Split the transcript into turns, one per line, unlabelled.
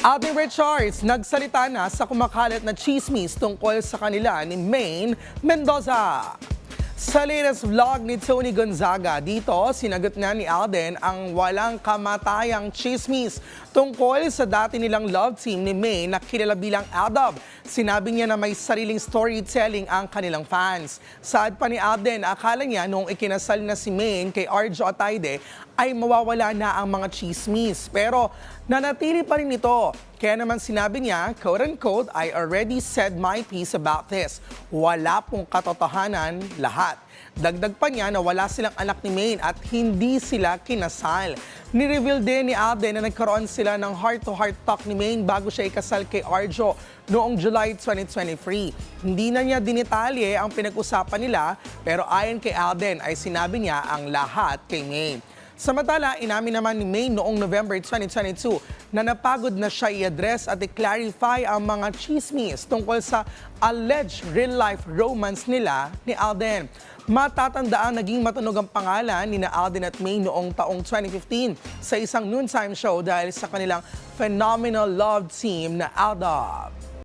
Alvin Richards nagsalita na sa kumakalat na chismis tungkol sa kanila ni Maine Mendoza. Sa latest vlog ni Tony Gonzaga, dito sinagot na ni Alden ang walang kamatayang chismis tungkol sa dati nilang love team ni May na kilala bilang Aldab. Sinabi niya na may sariling storytelling ang kanilang fans. Saad pa ni Alden, akala niya noong ikinasal na si May kay Arjo Atayde ay mawawala na ang mga chismis. Pero nanatili pa rin ito. Kaya naman sinabi niya, quote-unquote, I already said my piece about this. Wala pong katotohanan lahat. Dagdag pa niya na wala silang anak ni Maine at hindi sila kinasal. Ni-reveal din ni Alden na nagkaroon sila ng heart-to-heart talk ni Maine bago siya ikasal kay Arjo noong July 2023. Hindi na niya dinitalye ang pinag-usapan nila pero ayon kay Alden ay sinabi niya ang lahat kay Maine. Samantala, inamin naman ni May noong November 2022 na napagod na siya i-address at i-clarify ang mga chismis tungkol sa alleged real-life romance nila ni Alden. Matatandaan naging matunog ang pangalan ni Alden at May noong taong 2015 sa isang noontime show dahil sa kanilang phenomenal love team na Aldab.